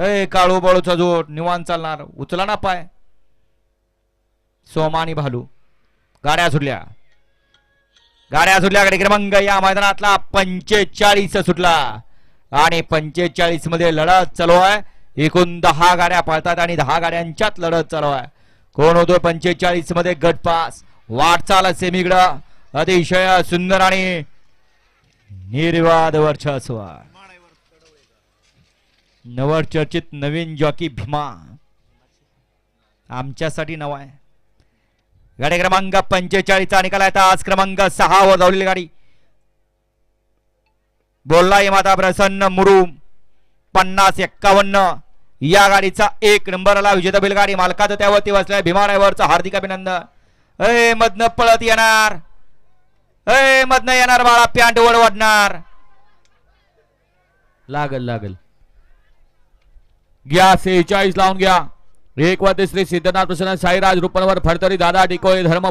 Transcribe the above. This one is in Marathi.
हे काळू बाळूचा जोड निवांत चालणार. उचला ना पाय. सोमा आणि भालू गाड्या सुटल्या. गाड्या सुटल्या गाडी क्रमांक या मैदानातला पंचेचाळीस सुटला. आणि पंचेचाळीसमध्ये लढत चालू आहे. एकूण दहा गाड्या पळतात आणि दहा गाड्यांच्यात लढत चालू आहे. कोण होतो पंचेचाळीसमध्ये गटपास वाटचाल सेमीकडं अतिशय सुंदर आणि निर्वाद वर्चस्व नवचर्चित नवीन जॉकी भीमा. आमच्यासाठी नवा आहे. गाडी क्रमांक पंचेचाळीसचा निकाल आहे. आज क्रमांक सहा वर धावलेली गाडी. बोलला माता प्रसन्न मुरुम पन्नास एक्कावन्न. या गाडीचा एक नंबरला विजेता बैलगाडी मालकाचं त्यावरती बसलाय भीमा ड्रायव्हरचं हार्दिक अभिनंदन. अय मधनं पळत येणार. अय मधनं येणार बाळा पॅन्ट वडवडणार लागल लागल. घ्या सेहेचाळीस लावून घ्या एक वा तिसरी सिद्धनाथ प्रसन्न साईराज रुपनवर फडतरी दादा डिकोळे धर्म